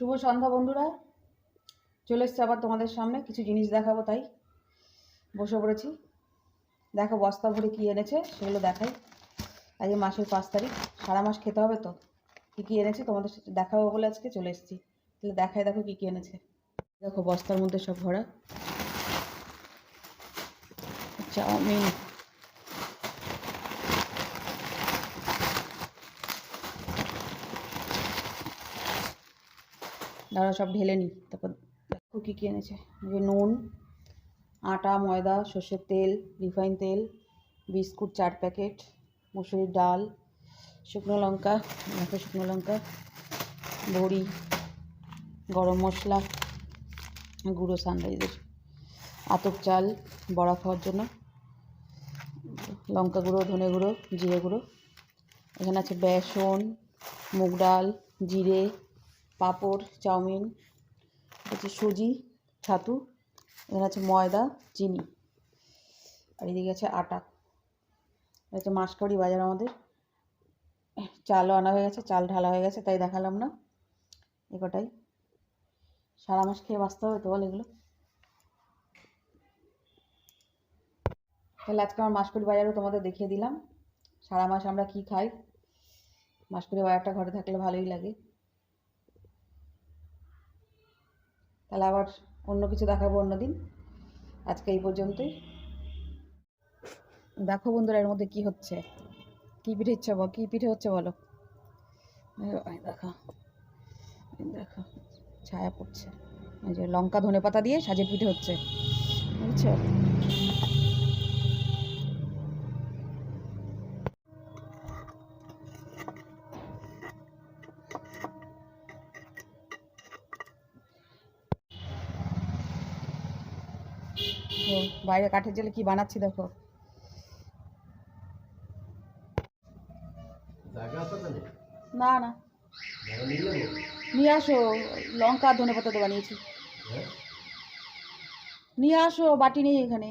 শুভ সন্ধ্যা বন্ধুরা। চলে এসছে আবার তোমাদের সামনে, কিছু জিনিস দেখাবো তাই। বসে পড়েছি। দেখো বস্তা ভরে কী এনেছে, সেগুলো দেখাই। আজকে মাসের পাঁচ তারিখ, সারা মাস খেতে হবে তো? কী কী এনেছে তোমাদের সাথে দেখাবো বলে আজকে চলে এসেছি। তাহলে দেখাই দেখো কী কী এনেছে। দেখো বস্তার মধ্যে সব ভরা। চাউমিন। দাঁড়া সব ঢেলে নিই তারপর দেখো কী কী এনেছে। যে নুন, আটা, ময়দা, সর্ষের তেল, রিফাইন তেল, বিস্কুট চার প্যাকেট, মুসুরির ডাল, শুকনো লঙ্কা, দেখো শুকনো লঙ্কা, বড়ি, গরম মশলা, গুঁড়ো সানরাইজের আতপ চাল, বড়া খাওয়ার জন্য, লঙ্কা গুঁড়ো, ধনে গুঁড়ো, জিরে গুঁড়ো। এখানে আছে বেসন, মুগ ডাল, জিরে পাঁপড়, চাউমিন হচ্ছে সুজি, ছাতু, এখানে আছে ময়দা, চিনি। আর এদিকে আছে আটা। হচ্ছে মাসকড়ি বাজার আমাদের। চালও আনা হয়ে গেছে, চাল ঢালা হয়ে গেছে, তাই দেখালাম না। এ কটাই। সারা মাস খেয়ে বাঁচতে হবে তো বল এগুলো। তাহলে আজকে আমার মাসকড়ি বাজারও তোমাদের দেখিয়ে দিলাম। সারা মাস আমরা কি খাই? মাসকড়ি বাজারটা ঘরে থাকলে ভালোই লাগে। তাহলে আবার অন্য কিছু দেখাবো অন্যদিন। আজকে এই পর্যন্তই। দেখো বন্ধুরা, এর মধ্যে কি হচ্ছে? কি পিঠে ইচ্ছা বল? কি পিঠে হচ্ছে বলো? দেখা দেখো দেখো, ছায়া পড়ছে। ওই যে লঙ্কা ধনে পাতা দিয়ে সাজে পিঠে হচ্ছে। বুঝছ? বাইরে কাঠের জলে কি বানাচ্ছি দেখো। না না। নিয়ে আসো লঙ্কা ধনে পাতা তো বানিয়েছি। হ্যাঁ? নিয়ে আসো বাটি নেই এখানে।